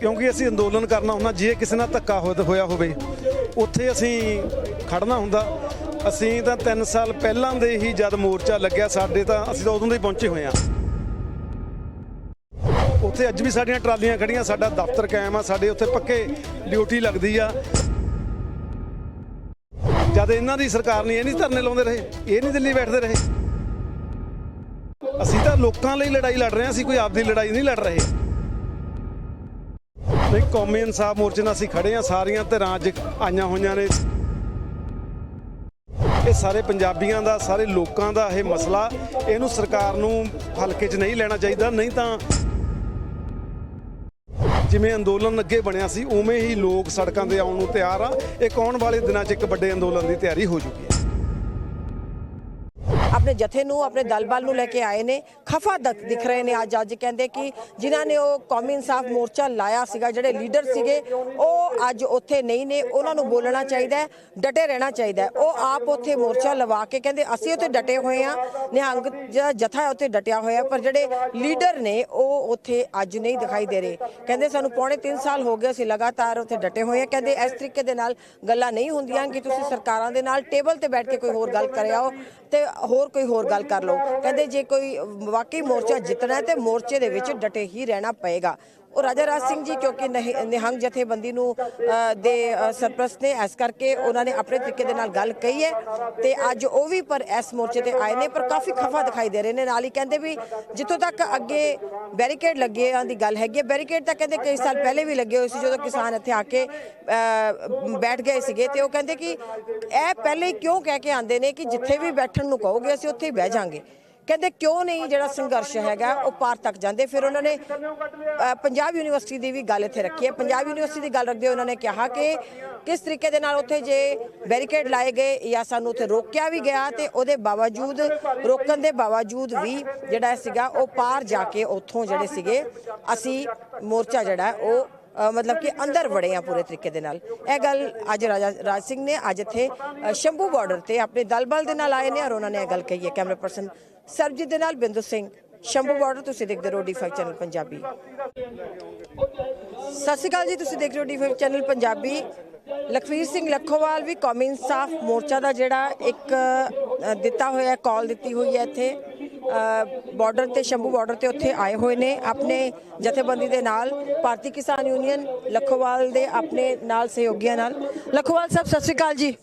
ਕਿਉਂਕਿ ਅਸੀਂ ਅੰਦੋਲਨ ਕਰਨਾ ਹੁੰਦਾ ਜੇ ਕਿਸੇ ਨਾਲ ਧੱਕਾ ਹੋ- ਹੋਇਆ ਹੋਵੇ, ਉੱਥੇ ਅਸੀਂ ਖੜਨਾ ਹੁੰਦਾ। ਅਸੀਂ ਤਾਂ 3 ਸਾਲ ਪਹਿਲਾਂ ਦੇ ਹੀ ਜਦ ਮੋਰਚਾ ਲੱਗਿਆ ਸਾਡੇ, ਤਾਂ ਅਸੀਂ ਤਾਂ ਉਦੋਂ ਦੇ ਹੀ ਪਹੁੰਚੇ ਹੋਏ ਆ ਉੱਥੇ ਅੱਜ ਵੀ ਸਾਡੀਆਂ ਟਰਾਲੀਆਂ ਖੜੀਆਂ ਸਾਡਾ ਦਫ਼ਤਰ ਕਾਇਮ ਆ, ਸਾਡੇ ਉੱਥੇ ਪੱਕੇ ਡਿਊਟੀ ਲੱਗਦੀ ਆ। ਜਦ ਇਹਨਾਂ ਦੀ ਸਰਕਾਰ ਨਹੀਂ, ਇਹ ਨਹੀਂ ਧਰਨੇ ਲਾਉਂਦੇ ਰਹੇ, ਇਹ ਨਹੀਂ ਦਿੱਲੀ ਬੈਠਦੇ ਰਹੇ। ਅਸੀਂ ਤਾਂ ਲੋਕਾਂ ਲਈ ਲੜਾਈ ਲੜ ਰਹੇ ਹਾਂ, ਅਸੀਂ ਕੋਈ ਆਪਦੀ ਲੜਾਈ ਨਹੀਂ ਲੜ ਰਹੇ। ਨਹੀਂ, ਕੌਮੀ ਇਨਸਾਫ ਮੋਰਚੇ ਨਾਲ ਅਸੀਂ ਖੜੇ ਹਾਂ, ਸਾਰੀਆਂ ਧਿਰਾਂ ਅੱਜ ਆਈਆਂ ਹੋਈਆਂ ਨੇ। ਇਹ ਸਾਰੇ ਪੰਜਾਬੀਆਂ ਦਾ, ਸਾਰੇ ਲੋਕਾਂ ਦਾ ਇਹ ਮਸਲਾ, ਇਹਨੂੰ ਸਰਕਾਰ ਨੂੰ ਹਲਕੇ 'ਚ ਨਹੀਂ ਲੈਣਾ ਚਾਹੀਦਾ, ਨਹੀਂ ਤਾਂ ਜਿਵੇਂ ਅੰਦੋਲਨ ਅੱਗੇ ਬਣਿਆ ਸੀ, ਉਵੇਂ ਹੀ ਲੋਕ ਸੜਕਾਂ ਤੇ ਆਉਣ ਨੂੰ ਤਿਆਰ ਆ। ਇਹ ਆਉਣ ਵਾਲੇ ਦਿਨਾਂ 'ਚ ਇੱਕ ਵੱਡੇ ਅੰਦੋਲਨ ਦੀ ਤਿਆਰੀ ਹੋ ਚੁੱਕੀ ਹੈ? ਆਪਣੇ ਜਥੇ ਨੂੰ, ਆਪਣੇ ਦਲਬਲ ਨੂੰ ਲੈ ਕੇ ਆਏ ਨੇ। ਖਫਾ ਦਕ ਦਿਖ ਰਹੇ ਨੇ ਅੱਜ ਅੱਜ ਕਹਿੰਦੇ ਕਿ ਜਿਨ੍ਹਾਂ ਨੇ ਉਹ ਕੌਮੀ ਇਨਸਾਫ ਮੋਰਚਾ ਲਾਇਆ ਸੀਗਾ, ਜਿਹੜੇ ਲੀਡਰ ਸੀਗੇ, ਉਹ ਅੱਜ ਉੱਥੇ ਨਹੀਂ ਨੇ। ਉਹਨਾਂ ਨੂੰ ਬੋਲਣਾ ਚਾਹੀਦਾ ਡਟੇ ਰਹਿਣਾ ਚਾਹੀਦਾ ਉਹ ਆਪ ਉੱਥੇ ਮੋਰਚਾ ਲਵਾ ਕੇ ਕਹਿੰਦੇ, ਅਸੀਂ ਉੱਥੇ ਡਟੇ ਹੋਏ ਆ ਨਿਹੰਗ ਜਿਹੜਾ ਜਥਾ ਹੈ ਉੱਥੇ ਡਟਿਆ ਹੋਇਆ, ਪਰ ਜਿਹੜੇ ਲੀਡਰ ਨੇ, ਉਹ ਉੱਥੇ ਅੱਜ ਨਹੀਂ ਦਿਖਾਈ ਦੇ ਰਹੇ। ਕਹਿੰਦੇ, ਸਾਨੂੰ ਪੌਣੇ 3 ਸਾਲ ਹੋ ਗਏ, ਅਸੀਂ ਲਗਾਤਾਰ ਉੱਥੇ ਡਟੇ ਹੋਏ ਆ ਕਹਿੰਦੇ, ਇਸ ਤਰੀਕੇ ਦੇ ਨਾਲ ਗੱਲਾਂ ਨਹੀਂ ਹੁੰਦੀਆਂ ਕਿ ਤੁਸੀਂ ਸਰਕਾਰਾਂ ਦੇ ਨਾਲ ਟੇਬਲ ਤੇ ਬੈਠ ਕੇ ਕੋਈ ਹੋਰ ਗੱਲ ਕਰਿਆਓ ਤੇ ਹੋਰ ਕੋਈ ਹੋਰ ਗੱਲ ਕਰ ਲਓ। ਕਹਿੰਦੇ ਜੇ ਕੋਈ, ਵਾਕਈ ਮੋਰਚਾ ਜਿੱਤਣਾ ਹੈ ਤੇ ਮੋਰਚੇ ਦੇ ਵਿੱਚ ਡਟੇ ਹੀ ਰਹਿਣਾ ਪਏਗਾ। ਉਹ ਰਾਜਾ ਰਾਜ ਸਿੰਘ ਜੀ ਕਿਉਂਕਿ ਨਿਹੰਗ ਜਥੇਬੰਦੀ ਨੂੰ ਦੇ ਸਰਪ੍ਰਸਤ ਨੇ ਇਸ ਕਰਕੇ ਉਹਨਾਂ ਨੇ ਆਪਣੇ ਤਰੀਕੇ ਦੇ ਨਾਲ ਗੱਲ ਕਹੀ ਹੈ ਤੇ ਅੱਜ ਉਹ ਵੀ ਪਰ ਇਸ ਮੋਰਚੇ ਤੇ ਆਏ ਨੇ ਪਰ ਕਾਫੀ ਖਫਾ ਦਿਖਾਈ ਦੇ ਰਹੇ ਨੇ। ਨਾਲ ਹੀ ਕਹਿੰਦੇ ਵੀ ਜਿੱਥੋਂ ਤੱਕ ਅੱਗੇ ਬੈਰੀਕੇਡ ਲੱਗੇ ਆਂ ਦੀ ਗੱਲ ਹੈਗੀ ਹੈ। ਬੈਰੀਕੇਡ ਤਾਂ ਕਹਿੰਦੇ ਕਈ ਸਾਲ ਪਹਿਲੇ ਵੀ ਲੱਗੇ ਹੋਏ ਸੀ ਜਦੋਂ ਕਿਸਾਨ ਇੱਥੇ ਆ ਕੇ ਅ, ਬੈਠ ਗਏ ਸੀਗੇ ਤੇ ਉਹ ਕਹਿੰਦੇ ਕਿ ਇਹ ਪਹਿਲੇ ਕਿਉਂ ਕਹਿ ਕੇ ਆਂਦੇ ਨੇ ਕਿ ਜਿੱਥੇ ਵੀ ਬੈਠਣ ਨੂੰ ਕਹੋਗੇ ਅਸੀਂ ਉੱਥੇ ਹੀ ਬਹਿ ਜਾਾਂਗੇ। ਕਹਿੰਦੇ ਕਿਉਂ ਨਹੀਂ ਜਿਹੜਾ ਸੰਘਰਸ਼ ਹੈਗਾ, ਉਹ ਪਾਰ ਤੱਕ ਜਾਂਦੇ। ਫਿਰ ਉਹਨਾਂ ਨੇ ਪੰਜਾਬ ਯੂਨੀਵਰਸਿਟੀ ਦੀ ਵੀ ਗੱਲ ਇੱਥੇ ਰੱਖੀ ਹੈ। ਪੰਜਾਬ ਯੂਨੀਵਰਸਿਟੀ ਦੀ ਗੱਲ ਰੱਖਦੇ ਹੋਏ ਉਹਨਾਂ ਨੇ ਕਿਹਾ ਕਿ ਕਿਸ ਤਰੀਕੇ ਦੇ ਨਾਲ ਉੱਥੇ ਜੇ ਬੈਰੀਕੇਡ ਲਾਏ ਗਏ ਜਾਂ ਸਾਨੂੰ ਉੱਥੇ ਰੋਕਿਆ ਵੀ ਗਿਆ ਤੇ ਉਹਦੇ ਬਾਵਜੂਦ, ਰੋਕਣ ਦੇ ਬਾਵਜੂਦ ਵੀ ਜਿਹੜਾ ਸੀਗਾ, ਉਹ ਪਾਰ ਜਾ ਕੇ ਉੱਥੋਂ ਜਿਹੜੇ ਸੀਗੇ, ਅਸੀਂ ਮੋਰਚਾ ਜਿਹੜਾ ਉਹ ਮਤਲਬ ਕਿ ਅੰਦਰ ਵੜੇ ਆ ਪੂਰੇ ਤਰੀਕੇ ਦੇ ਨਾਲ। ਇਹ ਗੱਲ ਅੱਜ ਰਾਜਾ ਰਾਜ ਸਿੰਘ ਨੇ ਅੱਜ ਇੱਥੇ ਸ਼ੰਭੂ ਬਾਰਡਰ ਤੇ ਆਪਣੇ ਦਲਬਲ ਦੇ ਨਾਲ ਆਏ ਨੇ ਔਰ ਉਹਨਾਂ ਨੇ ਇਹ ਗੱਲ ਕਹੀ ਹੈ। ਕੈਮਰਾ ਪਰਸਨ ਸਰਬਜੀਤ ਦੇ ਨਾਲ ਬਿੰਦੂ ਸਿੰਘ, ਸ਼ੰਭੂ ਬਾਰਡਰ ਤੁਸੀਂ ਦੇਖਦੇ ਰਹੋ ਡੀ5 ਚੈਨਲ ਪੰਜਾਬੀ। ਸਤਿ ਸ਼੍ਰੀ ਅਕਾਲ ਜੀ, ਤੁਸੀਂ ਦੇਖ ਰਹੇ ਹੋ ਡੀ5 ਚੈਨਲ ਪੰਜਾਬੀ। ਲਖਵੀਰ ਸਿੰਘ ਲੱਖੋਵਾਲ ਵੀ ਕੌਮੀ ਇਨਸਾਫ ਮੋਰਚਾ ਦਾ ਜਿਹੜਾ ਇੱਕ ਦਿੱਤਾ ਹੋਇਆ ਕਾਲ ਦਿੱਤੀ ਹੋਈ ਹੈ ਇੱਥੇ। ਬਾਰਡਰ ਤੇ ਸ਼ੰਭੂ ਬਾਰਡਰ ਤੇ ਉੱਥੇ ਆਏ ਹੋਏ ਨੇ। ਆਪਣੇ ਜਥੇਬੰਦੀ ਦੇ ਨਾਲ ਭਾਰਤੀ ਕਿਸਾਨ ਯੂਨੀਅਨ ਲੱਖੋਵਾਲ ਦੇ ਆਪਣੇ ਨਾਲ ਸਹਿਯੋਗੀਆਂ ਨਾਲ। ਲੱਖੋਵਾਲ ਸਾਹਿਬ ਸਤਿ ਸ਼੍ਰੀ ਅਕਾਲ ਜੀ।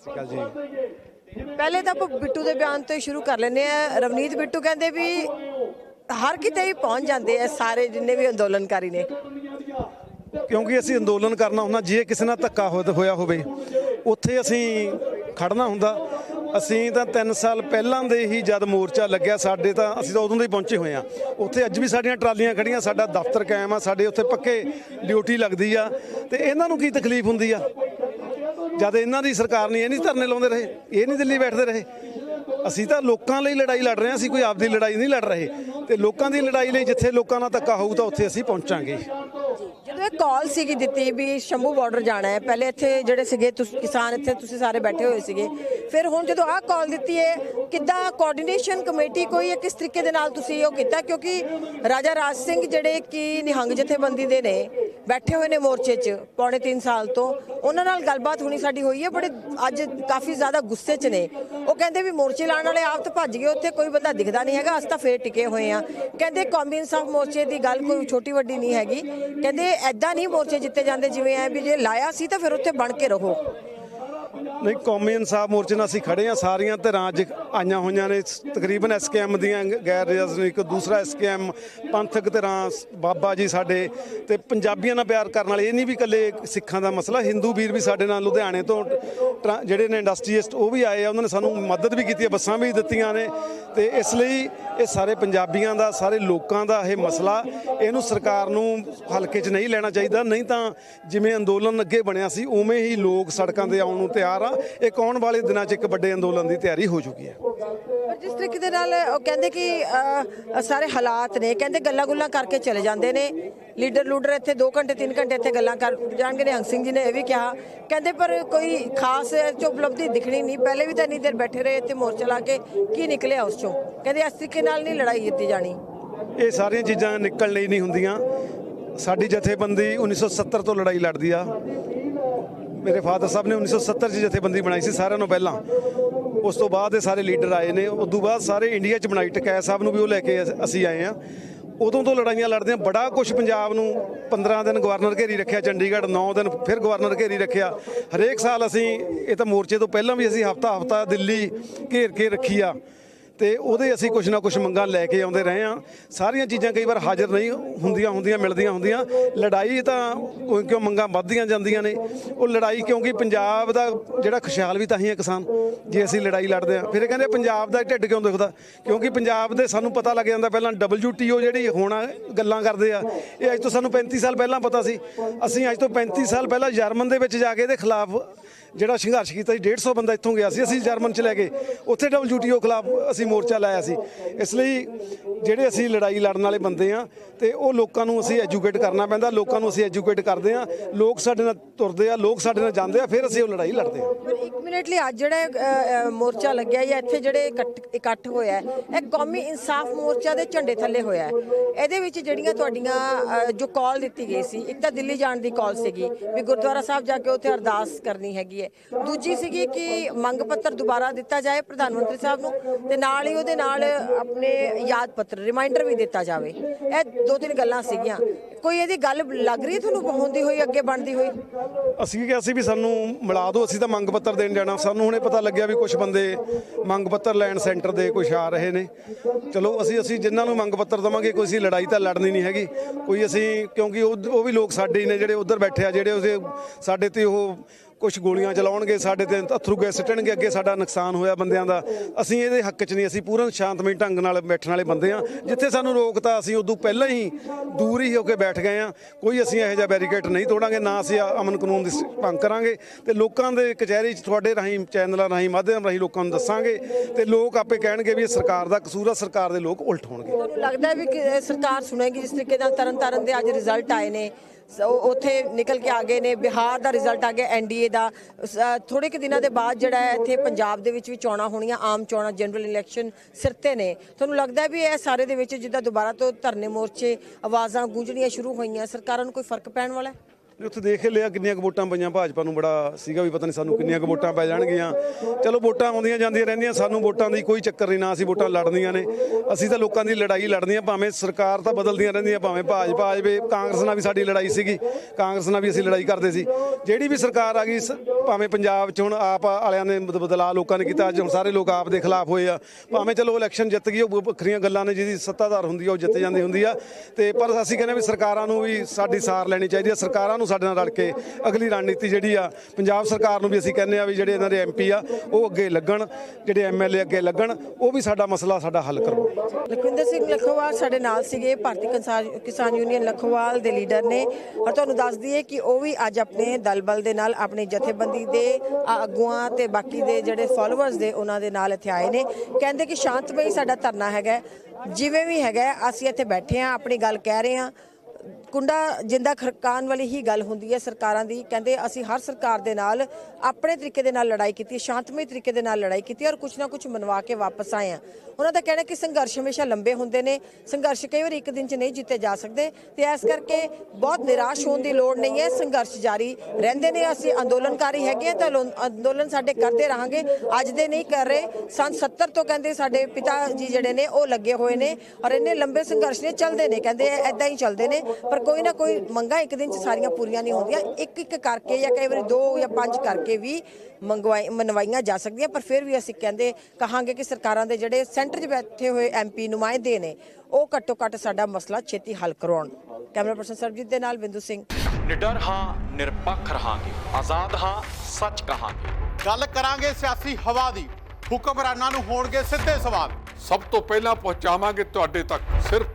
ਪਹਿਲੇ ਤਾਂ ਆਪਾਂ ਬਿੱਟੂ ਦੇ ਬਿਆਨ ਤੋਂ ਸ਼ੁਰੂ ਕਰ ਲੈਂਦੇ ਆ ਰਵਨੀਤ ਬਿੱਟੂ ਕਹਿੰਦੇ ਵੀ ਹਰ ਕਿਤੇ ਹੀ ਪਹੁੰਚ ਜਾਂਦੇ ਆ ਸਾਰੇ ਜਿੰਨੇ ਵੀ ਅੰਦੋਲਨਕਾਰੀ ਨੇ। ਕਿਉਂਕਿ ਅਸੀਂ ਅੰਦੋਲਨ ਕਰਨਾ ਹੁੰਦਾ ਜੇ ਕਿਸੇ ਨਾਲ ਧੱਕਾ ਹੋਇਆ ਹੋਵੇ ਉੱਥੇ ਅਸੀਂ ਖੜਨਾ ਹੁੰਦਾ। ਅਸੀਂ ਤਾਂ 3 ਸਾਲ ਪਹਿਲਾਂ ਦੇ ਹੀ ਜਦ ਮੋਰਚਾ ਲੱਗਿਆ ਸਾਡੇ ਤਾਂ ਅਸੀਂ ਤਾਂ ਉਦੋਂ ਦੇ ਹੀ ਪਹੁੰਚੇ ਹੋਏ ਆ ਉੱਥੇ ਅੱਜ ਵੀ ਸਾਡੀਆਂ ਟਰਾਲੀਆਂ ਖੜੀਆਂ ਸਾਡਾ ਦਫ਼ਤਰ ਕਾਇਮ ਆ, ਸਾਡੇ ਉੱਥੇ ਪੱਕੇ ਡਿਊਟੀ ਲੱਗਦੀ ਆ। ਤੇ ਇਹਨਾਂ ਨੂੰ ਕੀ ਤਕਲੀਫ ਹੁੰਦੀ ਆ? ਜਦ ਇਹਨਾਂ ਦੀ ਸਰਕਾਰ ਨਹੀਂ, ਇਹ ਨਹੀਂ ਧਰਨੇ ਲਾਉਂਦੇ ਰਹੇ, ਇਹ ਨਹੀਂ ਦਿੱਲੀ ਬੈਠਦੇ ਰਹੇ। ਅਸੀਂ ਤਾਂ ਲੋਕਾਂ ਲਈ ਲੜਾਈ ਲੜ ਰਹੇ ਹਾਂ, ਅਸੀਂ ਕੋਈ ਆਪਦੀ ਲੜਾਈ ਨਹੀਂ ਲੜ ਰਹੇ। ਤੇ ਲੋਕਾਂ ਦੀ ਲੜਾਈ ਲਈ ਜਿੱਥੇ ਲੋਕਾਂ ਨਾਲ ਧੱਕਾ ਹੋਊ ਤਾਂ ਉੱਥੇ ਅਸੀਂ ਪਹੁੰਚਾਂਗੇ। ਕਾਲ ਸੀਗੀ ਦਿੱਤੀ ਵੀ ਸ਼ੰਭੂ ਬਾਰਡਰ ਜਾਣਾ ਹੈ। ਪਹਿਲੇ ਇੱਥੇ ਜਿਹੜੇ ਸੀਗੇ ਤੁਸੀਂ, ਕਿਸਾਨ ਇੱਥੇ ਤੁਸੀਂ ਸਾਰੇ ਬੈਠੇ ਹੋਏ ਸੀਗੇ। ਫਿਰ ਹੁਣ ਜਦੋਂ ਆਹ ਕਾਲ ਦਿੱਤੀ ਹੈ, ਕਿੱਦਾਂ ਕੋਆਰਡੀਨੇਸ਼ਨ ਕਮੇਟੀ ਕੋਈ ਹੈ, ਕਿਸ ਤਰੀਕੇ ਦੇ ਨਾਲ ਤੁਸੀਂ ਉਹ ਕੀਤਾ? ਕਿਉਂਕਿ ਰਾਜਾ ਰਾਜ ਸਿੰਘ ਜਿਹੜੇ ਕਿ ਨਿਹੰਗ ਜਥੇਬੰਦੀ ਦੇ ਨੇ ਬੈਠੇ ਹੋਏ ਨੇ ਮੋਰਚੇ 'ਚ, ਪੌਣੇ 3 ਸਾਲ ਤੋਂ। ਉਹਨਾਂ ਨਾਲ ਗੱਲਬਾਤ ਹੋਣੀ ਸਾਡੀ ਹੋਈ ਹੈ, ਬੜੇ ਅੱਜ ਕਾਫੀ ਜ਼ਿਆਦਾ ਗੁੱਸੇ 'ਚ ਨੇ। ਉਹ ਕਹਿੰਦੇ ਵੀ ਮੋਰਚੇ ਲਾਉਣ ਵਾਲੇ ਆਪ ਤਾਂ ਭੱਜ ਗਏ, ਉੱਥੇ ਕੋਈ ਬੰਦਾ ਦਿਖਦਾ ਨਹੀਂ ਹੈਗਾ, ਅਸੀਂ ਤਾਂ ਫੇਰ ਟਿਕੇ ਹੋਏ ਆ ਕਹਿੰਦੇ ਕੌਮੀ ਇਨਸਾਫ ਮੋਰਚੇ ਦੀ ਗੱਲ ਕੋਈ ਛੋਟੀ ਵੱਡੀ ਨਹੀਂ ਹੈਗੀ। ਕਹਿੰਦੇ ਐਦਾਂ ਨਹੀਂ ਮੋਰਚੇ ਜਿੱਤੇ ਜਾਂਦੇ ਜਿਵੇਂ ਐ, ਵੀ ਜੇ ਲਾਇਆ ਸੀ ਤਾਂ ਫਿਰ ਉੱਥੇ ਬਣ ਕੇ ਰਹੋ। ਨਹੀਂ, ਕੌਮੀ ਇਨਸਾਫ ਮੋਰਚੇ ਨਾਲ ਅਸੀਂ ਖੜੇ ਆ ਸਾਰੀਆਂ ਧਿਰਾਂ ਅੱਜ ਆਈਆਂ ਹੋਈਆਂ ਨੇ। ਤਕਰੀਬਨ ਐਸਕੇਐਮ ਦੀਆਂ ਗੈਰ ਰਾਜਨੀਤਿਕ ਦੂਸਰਾ ਐਸਕੇਐਮ ਪੰਥਕ ਧਿਰਾਂ, ਬਾਬਾ ਜੀ ਸਾਡੇ, ਤੇ ਪੰਜਾਬੀਆਂ ਨਾਲ ਪਿਆਰ ਕਰਨ ਵਾਲੇ, ਇਹ ਨਹੀਂ ਵੀ ਇਕੱਲੇ ਸਿੱਖਾਂ ਦਾ ਮਸਲਾ, ਹਿੰਦੂ ਵੀਰ ਵੀ ਸਾਡੇ ਨਾਲ ਲੁਧਿਆਣੇ ਤੋਂ ਟਰਾ- ਜਿਹੜੇ ਨੇ ਇੰਡਸਟਰੀਸਟ ਉਹ ਵੀ ਆਏ ਆ, ਉਹਨਾਂ ਨੇ ਸਾਨੂੰ ਮਦਦ ਵੀ ਕੀਤੀ ਹੈ, ਬੱਸਾਂ ਵੀ ਦਿੱਤੀਆਂ ਨੇ, ਤੇ ਇਸ ਲਈ ਇਹ ਸਾਰੇ ਪੰਜਾਬੀਆਂ ਦਾ, ਸਾਰੇ ਲੋਕਾਂ ਦਾ ਇਹ ਮਸਲਾ, ਇਹਨੂੰ ਸਰਕਾਰ ਨੂੰ ਹਲਕੇ 'ਚ ਨਹੀਂ ਲੈਣਾ ਚਾਹੀਦਾ, ਨਹੀਂ ਤਾਂ ਜਿਵੇਂ ਅੰਦੋਲਨ ਅੱਗੇ ਬਣਿਆ ਸੀ, ਉਵੇਂ ਹੀ ਲੋਕ ਸੜਕਾਂ ਤੇ ਆਉਣ ਨੂੰ ਤਿਆਰ ਆ ਇਹ ਆਉਣ ਵਾਲੇ ਦਿਨਾਂ 'ਚ ਇੱਕ ਵੱਡੇ ਅੰਦੋਲਨ ਦੀ ਤਿਆਰੀ ਹੋ ਚੁੱਕੀ ਹੈ। ਪਰ ਜਿਸ ਤਰੀਕੇ ਦੇ ਨਾਲ ਉਹ ਕਹਿੰਦੇ ਕਿ ਅ, ਸਾਰੇ ਹਾਲਾਤ ਨੇ ਕਹਿੰਦੇ ਗੱਲਾਂ ਗੁੱਲਾਂ ਕਰਕੇ ਚਲੇ ਜਾਂਦੇ ਨੇ। ਲੀਡਰ ਲੂਡਰ ਇੱਥੇ 2 ਘੰਟੇ 3 ਘੰਟੇ ਇੱਥੇ ਗੱਲਾਂ ਕਰ ਜਾਣਗੇ ਨਿਹੰਗ ਸਿੰਘ ਜੀ ਨੇ ਇਹ ਵੀ ਕਿਹਾ। ਕਹਿੰਦੇ ਪਰ ਕੋਈ ਖਾਸ ਇਹ 'ਚ ਉਪਲਬਧੀ ਦਿਖਣੀ ਨਹੀਂ। ਪਹਿਲੇ ਵੀ ਤਾਂ ਇੰਨੀ ਦੇਰ ਬੈਠੇ ਰਹੇ ਇੱਥੇ ਮੋਰਚਾ ਲਾ ਕੇ। ਕੀ ਨਿਕਲਿਆ ਉਸ ਚੋਂ? ਕਹਿੰਦੇ ਇਸ ਤਰੀਕੇ ਨਾਲ ਨਹੀਂ ਲੜਾਈ ਜਿੱਤੀ ਜਾਣੀ। ਇਹ ਸਾਰੀਆਂ ਚੀਜ਼ਾਂ ਨਿਕਲ ਲਈ ਨਹੀਂ ਹੁੰਦੀਆਂ। ਸਾਡੀ ਜਥੇਬੰਦੀ 1970 ਤੋਂ ਲੜਾਈ ਲੜਦੀ ਆ। ਮੇਰੇ ਫਾਦਰ ਸਾਹਿਬ ਨੇ 1970 'ਚ ਜਥੇਬੰਦੀ ਬਣਾਈ ਸੀ ਸਾਰਿਆਂ ਨੂੰ ਪਹਿਲਾਂ। ਉਸ ਤੋਂ ਬਾਅਦ ਇਹ ਸਾਰੇ ਲੀਡਰ ਆਏ ਨੇ। ਉਸ ਤੋਂ ਬਾਅਦ ਸਾਰੇ ਇੰਡੀਆ 'ਚ ਬਣਾਈ ਟਕੈਤ ਸਾਹਿਬ ਨੂੰ ਵੀ ਉਹ ਲੈ ਕੇ ਅਸੀਂ ਆਏ ਆ ਉਦੋਂ ਤੋਂ ਲੜਾਈਆਂ ਲੜਦੇ ਆ ਬੜਾ ਕੁਝ ਪੰਜਾਬ ਨੂੰ 15 ਦਿਨ ਗਵਰਨਰ ਘੇਰੀ ਰੱਖਿਆ, ਚੰਡੀਗੜ੍ਹ 9 ਦਿਨ ਫਿਰ ਗਵਰਨਰ ਘੇਰੀ ਰੱਖਿਆ। ਹਰੇਕ ਸਾਲ ਅਸੀਂ, ਇਹ ਤਾਂ ਮੋਰਚੇ ਤੋਂ ਪਹਿਲਾਂ ਵੀ ਅਸੀਂ ਹਫਤਾ ਹਫਤਾ ਦਿੱਲੀ ਘੇਰ ਕੇ ਰੱਖੀ ਆ। ਤੇ ਉਹਦੇ ਅਸੀਂ ਕੁਝ ਨਾ ਕੁਝ ਮੰਗਾਂ ਲੈ ਕੇ ਆਉਂਦੇ ਰਹੇ ਆ ਸਾਰੀਆਂ ਚੀਜ਼ਾਂ ਕਈ ਵਾਰ ਹਾਜ਼ਰ ਨਹੀਂ ਹੁੰਦੀਆਂ ਹੁੰਦੀਆਂ, ਮਿਲਦੀਆਂ ਹੁੰਦੀਆਂ। ਲੜਾਈ ਤਾਂ ਕੋਈ ਕਿਉਂ ਮੰਗਾਂ ਵੱਧਦੀਆਂ ਜਾਂਦੀਆਂ ਨੇ? ਉਹ ਲੜਾਈ ਕਿਉਂਕਿ ਪੰਜਾਬ ਦਾ ਜਿਹੜਾ ਖੁਸ਼ਹਾਲ ਵੀ ਤਾਂ ਹੀ ਹੈ ਕਿਸਾਨ, ਜੇ ਅਸੀਂ ਲੜਾਈ ਲੜਦੇ ਆ ਫਿਰ ਇਹ ਕਹਿੰਦੇ ਪੰਜਾਬ ਦਾ ਢਿੱਡ ਕਿਉਂ ਦੁਖਦਾ? ਕਿਉਂਕਿ ਪੰਜਾਬ ਦੇ ਸਾਨੂੰ ਪਤਾ ਲੱਗ ਜਾਂਦਾ ਪਹਿਲਾਂ WTO ਜਿਹੜੀ ਹੋਣਾ ਗੱਲਾਂ ਕਰਦੇ ਆ। ਇਹ ਅੱਜ ਤੋਂ ਸਾਨੂੰ 35 ਸਾਲ ਪਹਿਲਾਂ ਪਤਾ ਸੀ। ਅਸੀਂ ਅੱਜ ਤੋਂ 35 ਸਾਲ ਪਹਿਲਾਂ ਜਰਮਨ ਦੇ ਵਿੱਚ ਜਾ ਕੇ ਇਹਦੇ ਖਿਲਾਫ ਜਿਹੜਾ ਸੰਘਰਸ਼ ਕੀਤਾ ਸੀ 150 ਬੰਦਾ ਇੱਥੋਂ ਗਿਆ ਸੀ, ਅਸੀਂ ਜਰਮਨ ਚ ਲੈ ਕੇ ਉੱਥੇ WTO ਖਿਲਾਫ ਅਸੀਂ ਮੋਰਚਾ ਲਾਇਆ ਸੀ। ਇਸ ਲਈ ਜਿਹੜੇ ਅਸੀਂ ਲੜਾਈ ਲੜਨ ਵਾਲੇ ਬੰਦੇ ਆ, ਤੇ ਉਹ ਲੋਕਾਂ ਨੂੰ ਅਸੀਂ ਐਜੂਕੇਟ ਕਰਨਾ ਪੈਂਦਾ, ਲੋਕਾਂ ਨੂੰ ਅਸੀਂ ਐਜੂਕੇਟ ਕਰਦੇ ਆ, ਲੋਕ ਸਾਡੇ ਨਾਲ ਤੁਰਦੇ ਆ, ਲੋਕ ਸਾਡੇ ਨਾਲ ਜਾਂਦੇ ਆ, ਫਿਰ ਅਸੀਂ ਉਹ ਲੜਾਈ ਲੜਦੇ ਆ। ਇੱਕ ਮਿੰਟ ਲਈ ਅੱਜ ਜਿਹੜਾ ਮੋਰਚਾ ਲੱਗਿਆ ਜਾਂ ਇੱਥੇ ਜਿਹੜੇ ਇਕੱਠ- ਇਕੱਠ ਹੋਇਆ ਇਹ ਕੌਮੀ ਇਨਸਾਫ ਮੋਰਚਾ ਦੇ ਝੰਡੇ ਥੱਲੇ ਹੋਇਆ ਇਹਦੇ ਵਿੱਚ ਜਿਹੜੀਆਂ ਤੁਹਾਡੀਆਂ ਜੋ ਕਾਲ ਦਿੱਤੀ ਗਈ ਸੀ, ਇੱਕ ਤਾਂ ਦਿੱਲੀ ਜਾਣ ਦੀ ਕਾਲ ਸੀਗੀ, ਵੀ ਗੁਰਦੁਆਰਾ ਸਾਹਿਬ ਜਾ ਕੇ ਉੱਥੇ ਅਰਦਾਸ ਕਰਨੀ ਹੈਗੀ ਹੈ ਦੂਜੀ ਸੀਗੀ ਕਿ ਮੰਗ ਪੱਤਰ ਦੁਬਾਰਾ ਦਿੱਤਾ ਜਾਏ ਪ੍ਰਧਾਨ ਮੰਤਰੀ ਸਾਹਿਬ ਨੂੰ ਤੇ ਨਾਲ ਹੀ ਉਹਦੇ ਨਾਲ ਆਪਣੇ ਯਾਦ ਪੱਤਰ ਰਿਮਾਈਂਡਰ ਵੀ ਦਿੱਤਾ ਜਾਵੇ। ਇਹ ਦੋ ਤਿੰਨ ਗੱਲਾਂ ਸੀਗੀਆਂ। ਕੋਈ ਇਹਦੀ ਗੱਲ ਲੱਗ ਰਹੀ ਤੁਹਾਨੂੰ? ਹੁੰਦੀ ਹੋਈ, ਅੱਗੇ ਬਣਦੀ ਹੋਈ? ਅਸੀਂ ਕਿਹਾ ਸੀ ਵੀ ਸਾਨੂੰ ਮਿਲਾ ਦਿਓ, ਅਸੀਂ ਤਾਂ ਮੰਗ ਪੱਤਰ ਦੇਣ ਜਾਣਾ। ਸਾਨੂੰ ਹੁਣੇ ਪਤਾ ਲੱਗਿਆ ਵੀ ਕੁਝ ਬੰਦੇ ਮੰਗ ਪੱਤਰ ਲੈਣ ਸੈਂਟਰ ਦੇ ਕੁਝ ਆ ਰਹੇ ਨੇ। ਚਲੋ, ਅਸੀਂ ਅਸੀਂ ਜਿਨ੍ਹਾਂ ਨੂੰ ਮੰਗ ਪੱਤਰ ਦਵਾਂਗੇ, ਕੋਈ ਅਸੀਂ ਲੜਾਈ ਤਾਂ ਲੜਨੀ ਨਹੀਂ ਹੈਗੀ। ਕੋਈ ਅਸੀਂ ਕਿਉਂਕਿ ਉਹ ਵੀ ਲੋਕ ਸਾਡੇ ਹੀ ਨੇ, ਜਿਹੜੇ ਉੱਧਰ ਬੈਠੇ ਆ, ਜਿਹੜੇ ਉਹਦੇ ਸਾਡੇ ਤੇ ਉਹ ਕੁਝ ਗੋਲੀਆਂ ਚਲਾਉਣਗੇ, ਸਾਡੇ ਤੇ ਅਥਰੂ ਗੈਸ ਸਿੱਟਣਗੇ, ਅੱਗੇ ਸਾਡਾ ਨੁਕਸਾਨ ਹੋਇਆ ਬੰਦਿਆਂ ਦਾ। ਅਸੀਂ ਇਹਦੇ ਹੱਕ 'ਚ ਨਹੀਂ, ਅਸੀਂ ਪੂਰਨ ਸ਼ਾਂਤਮਈ ਢੰਗ ਨਾਲ ਬੈਠਣ ਵਾਲੇ ਬੰਦੇ ਆ ਜਿੱਥੇ ਸਾਨੂੰ ਰੋਕਤਾ ਅਸੀਂ ਉਦੋਂ ਪਹਿਲਾਂ ਹੀ ਦੂਰ ਹੀ ਹੋ ਕੇ ਬੈਠ ਗਏ ਆ ਕੋਈ ਅਸੀਂ ਇਹੋ ਜਿਹਾ ਬੈਰੀਕੇਡ ਨਹੀਂ ਤੋੜਾਂਗੇ, ਨਾ ਅਸੀਂ ਅਮਨ ਕਾਨੂੰਨ ਦੀ ਭੰਗ ਕਰਾਂਗੇ। ਤੇ ਲੋਕਾਂ ਦੇ ਕਚਹਿਰੀ 'ਚ ਤੁਹਾਡੇ ਰਾਹੀਂ, ਚੈਨਲਾਂ ਰਾਹੀਂ, ਮਾਧਿਅਮ ਰਾਹੀਂ ਲੋਕਾਂ ਨੂੰ ਦੱਸਾਂਗੇ। ਤੇ ਲੋਕ ਆਪੇ ਕਹਿਣਗੇ ਵੀ ਇਹ ਸਰਕਾਰ ਦਾ ਕਸੂਰ ਆ, ਸਰਕਾਰ ਦੇ ਲੋਕ ਉਲਟ ਹੋਣਗੇ। ਤੁਹਾਨੂੰ ਲੱਗਦਾ ਵੀ ਸਰਕਾਰ ਸੁਣੇਗੀ, ਜਿਸ ਤਰੀਕੇ ਨਾਲ ਤਰਨ ਤਾਰਨ ਦੇ ਅੱਜ ਰਿਜ਼ਲਟ ਆਏ ਨੇ? ਉੱਥੇ ਨਿਕਲ ਕੇ ਆ ਗਏ ਨੇ। ਬਿਹਾਰ ਦਾ ਰਿਜ਼ਲਟ ਆ ਗਿਆ ਐਨਡੀਏ ਦਾ। ਸ- ਥੋੜੇ ਕਿ ਦਿਨਾਂ ਦੇ ਬਾਅਦ ਜਿਹੜਾ ਹੈ ਇੱਥੇ ਪੰਜਾਬ ਦੇ ਵਿੱਚ ਵੀ ਚੋਣਾਂ ਹੋਣੀਆਂ। ਆਮ ਚੋਣਾਂ ਜਨਰਲ ਇਲੈਕਸ਼ਨ ਸਿਰ ਤੇ ਨੇ। ਤੁਹਾਨੂੰ ਲੱਗਦਾ ਵੀ ਇਹ ਸਾਰੇ ਦੇ ਵਿੱਚ ਜਿੱਦਾਂ ਦੁਬਾਰਾ ਤੋਂ ਧਰਨੇ ਮੋਰਚੇ, ਆਵਾਜ਼ਾਂ ਗੂੰਜਣੀਆਂ ਸ਼ੁਰੂ ਹੋਈਆਂ, ਸਰਕਾਰਾਂ ਨੂੰ ਕੋਈ ਫ਼ਰਕ ਪੈਣ ਵਾਲਾ ਹੈ? ਵੀ ਉੱਥੇ ਦੇਖ ਹੀ ਲਿਆ ਕਿੰਨੀਆਂ ਕੁ ਵੋਟਾਂ ਪਈਆਂ, ਭਾਜਪਾ ਨੂੰ ਬੜਾ ਸੀਗਾ ਵੀ ਪਤਾ ਨਹੀਂ ਸਾਨੂੰ ਕਿੰਨੀਆਂ ਕੁ ਵੋਟਾਂ ਪੈ ਜਾਣਗੀਆਂ। ਚਲੋ ਵੋਟਾਂ ਆਉਂਦੀਆਂ ਜਾਂਦੀਆਂ ਰਹਿੰਦੀਆਂ, ਸਾਨੂੰ ਵੋਟਾਂ ਦੀ ਕੋਈ ਚੱਕਰ ਨਹੀਂ ਨਾ ਅਸੀਂ ਵੋਟਾਂ ਲੜਨੀਆਂ ਨੇ। ਅਸੀਂ ਤਾਂ ਲੋਕਾਂ ਦੀ ਲੜਾਈ ਲੜਨੀ ਆ ਭਾਵੇਂ ਸਰਕਾਰ ਤਾਂ ਬਦਲਦੀਆਂ ਰਹਿੰਦੀਆਂ, ਭਾਵੇਂ ਭਾਜਪਾ ਆ ਜਾਵੇ, ਕਾਂਗਰਸ ਨਾਲ ਵੀ ਸਾਡੀ ਲੜਾਈ ਸੀਗੀ, ਕਾਂਗਰਸ ਨਾਲ ਵੀ ਅਸੀਂ ਲੜਾਈ ਕਰਦੇ ਸੀ। ਜਿਹੜੀ ਵੀ ਸਰਕਾਰ ਆ ਗਈ, ਸ- ਭਾਵੇਂ ਪੰਜਾਬ 'ਚ ਹੁਣ ਆਪ ਵਾਲਿਆਂ ਨੇ ਬਦ- ਬਦਲਾਅ ਲੋਕਾਂ ਨੇ ਕੀਤਾ, ਅੱਜ ਹੁਣ ਸਾਰੇ ਲੋਕ ਆਪ ਦੇ ਖਿਲਾਫ ਹੋਏ ਆ। ਭਾਵੇਂ ਚਲੋ ਇਲੈਕਸ਼ਨ ਜਿੱਤ ਗਈ, ਉਹ ਵੱਖਰੀਆਂ ਗੱਲਾਂ ਨੇ ਜਿਹਦੀ ਸੱਤਾਧਾਰ ਹੁੰਦੀ ਆ, ਉਹ ਜਿੱਤ ਜਾਂਦੀ ਹੁੰਦੀ ਆ। ਤੇ ਪਰ ਅਸੀਂ ਕਹਿੰਦੇ ਵੀ ਸਰਕਾਰਾਂ ਨੂੰ ਵੀ ਸਾਡੀ ਸਾਰ ਲੈਣੀ ਚਾਹੀਦੀ ਆ, ਸਰਕਾਰਾਂ ਨੂੰ ਸਾਡੇ ਨਾਲ ਰਲ ਕੇ ਅਗਲੀ ਰਣਨੀਤੀ ਜਿਹੜੀ ਆ, ਪੰਜਾਬ ਸਰਕਾਰ ਨੂੰ ਵੀ ਅਸੀਂ ਕਹਿੰਦੇ ਆ ਵੀ ਜਿਹੜੇ ਇਹਨਾਂ ਦੇ ਐਮਪੀ ਆ, ਉਹ ਅੱਗੇ ਲੱਗਣ, ਜਿਹੜੇ ਐਮਐਲਏ ਅੱਗੇ ਲੱਗਣ, ਉਹ ਵੀ ਸਾਡਾ ਮਸਲਾ ਸਾਡਾ ਹੱਲ ਕਰਵਾਉਣ ਲਖਵਿੰਦਰ ਸਿੰਘ ਲਖੋਵਾਲ ਸਾਡੇ ਨਾਲ ਸੀਗੇ, ਭਾਰਤੀ ਕਿਸਾਨ ਕਿਸਾਨ ਯੂਨੀਅਨ ਲਖੋਵਾਲ ਦੇ ਲੀਡਰ ਨੇ। ਔਰ ਤੁਹਾਨੂੰ ਦੱਸ ਦਈਏ ਕਿ ਉਹ ਵੀ ਅੱਜ ਆਪਣੇ ਦਲ ਬਲ ਦੇ ਨਾਲ ਆਪਣੇ ਜਥੇਬੰਦੀ ਦੇ ਆਗੂਆਂ ਤੇ ਬਾਕੀ ਦੇ ਜਿਹੜੇ ਫਾਲੋਅਰਸ ਦੇ ਉਹਨਾਂ ਦੇ ਨਾਲ ਇੱਥੇ ਆਏ ਨੇ। ਕਹਿੰਦੇ ਕਿ ਸ਼ਾਂਤਮਈ ਸਾਡਾ ਧਰਨਾ ਹੈਗਾ ਜਿਵੇਂ ਵੀ ਹੈਗਾ ਅਸੀਂ ਇੱਥੇ ਬੈਠੇ ਆ ਆਪਣੀ ਗੱਲ ਕਹਿ ਰਹੇ ਆ ਕੁੰਡਾ ਜਿੰਦਾ ਖੜਕਾਉਣ ਵਾਲੀ ਹੀ ਗੱਲ ਹੁੰਦੀ ਹੈ ਸਰਕਾਰਾਂ ਦੀ। ਕਹਿੰਦੇ ਅਸੀਂ ਹਰ ਸਰਕਾਰ ਦੇ ਨਾਲ ਆਪਣੇ ਤਰੀਕੇ ਦੇ ਨਾਲ ਲੜਾਈ ਕੀਤੀ, ਸ਼ਾਂਤਮਈ ਤਰੀਕੇ ਦੇ ਨਾਲ ਲੜਾਈ ਕੀਤੀ ਔਰ ਕੁਝ ਨਾ ਕੁਝ ਮਨਵਾ ਕੇ ਵਾਪਸ ਆਏ ਆ ਉਹਨਾਂ ਦਾ ਕਹਿਣਾ ਕਿ ਸੰਘਰਸ਼ ਹਮੇਸ਼ਾ ਲੰਬੇ ਹੁੰਦੇ ਨੇ, ਸੰਘਰਸ਼ ਕਈ ਵਾਰ ਇੱਕ ਦਿਨ 'ਚ ਨਹੀਂ ਜਿੱਤੇ ਜਾ ਸਕਦੇ ਤੇ ਇਸ ਕਰਕੇ ਬਹੁਤ ਨਿਰਾਸ਼ ਹੋਣ ਦੀ ਲੋੜ ਨਹੀਂ ਹੈ। ਸੰਘਰਸ਼ ਜਾਰੀ ਰਹਿੰਦੇ ਨੇ, ਅਸੀਂ ਅੰਦੋਲਨਕਾਰੀ ਹੈਗੇ ਆ ਤਾਂ ਲੋ- ਅੰਦੋਲਨ ਸਾਡੇ ਕਰਦੇ ਰਹਾਂਗੇ, ਅੱਜ ਦੇ ਨਹੀਂ ਕਰ ਰਹੇ। ਸੰਨ 70 ਤੋਂ ਕਹਿੰਦੇ ਸਾਡੇ ਪਿਤਾ ਜੀ ਜਿਹੜੇ ਨੇ ਉਹ ਲੱਗੇ ਹੋਏ ਨੇ ਔਰ ਇੰਨੇ ਲੰਬੇ ਸੰਘਰਸ਼ ਨੇ, ਚੱਲਦੇ ਨੇ, ਕਹਿੰਦੇ ਐਦਾਂ ਹੀ ਚੱਲਦੇ ਨੇ। ਪਰ ਕੋਈ ਨਾ ਕੋਈ ਮੰਗਾਂ ਇੱਕ ਦਿਨ 'ਚ ਸਾਰੀਆਂ ਪੂਰੀਆਂ ਨਹੀਂ ਹੁੰਦੀਆਂ। ਇੱਕ ਇੱਕ ਕਰਕੇ ਜਾਂ ਕਈ ਵਾਰੀ ਦੋ ਜਾਂ ਪੰਜ ਕਰਕੇ ਵੀ ਮੰਗਵਾਈ ਮਨਵਾਈਆਂ ਜਾ ਸਕਦੀਆਂ ਪਰ ਫਿਰ ਵੀ ਅਸੀਂ ਕਹਿੰਦੇ ਕਹਾਂਗੇ ਕਿ ਸਰਕਾਰਾਂ ਦੇ ਜਿਹੜੇ ਸੈਂਟਰ 'ਚ ਬੈਠੇ ਹੋਏ ਐਮਪੀ ਨੁਮਾਇੰਦੇ ਨੇ ਉਹ ਘੱਟੋ ਘੱਟ ਸਾਡਾ ਮਸਲਾ ਛੇਤੀ ਹੱਲ ਕਰਵਾਉਣ। ਕੈਮਰਾ ਪਰਸਨ ਸਰਬਜੀਤ ਦੇ ਨਾਲ ਬਿੰਦੂ ਸਿੰਘ। ਨਿਡਰ ਹਾਂ ਨਿਰਪੱਖ ਰਹਾਂਗੇ। ਆਜ਼ਾਦ ਹਾਂ ਸੱਚ ਕਹਾਂਗੇ। ਗੱਲ ਕਰਾਂਗੇ ਸਿਆਸੀ ਹਵਾ ਦੀ। ਹੁਕਮਰਾਨਾਂ ਨੂੰ ਹੋਣਗੇ ਸਿੱਧੇ ਸਵਾਲ। ਸਭ ਤੋਂ ਪਹਿਲਾਂ ਪਹੁੰਚਾਵਾਂਗੇ ਤੁਹਾਡੇ ਤੱਕ ਸਿਰਫ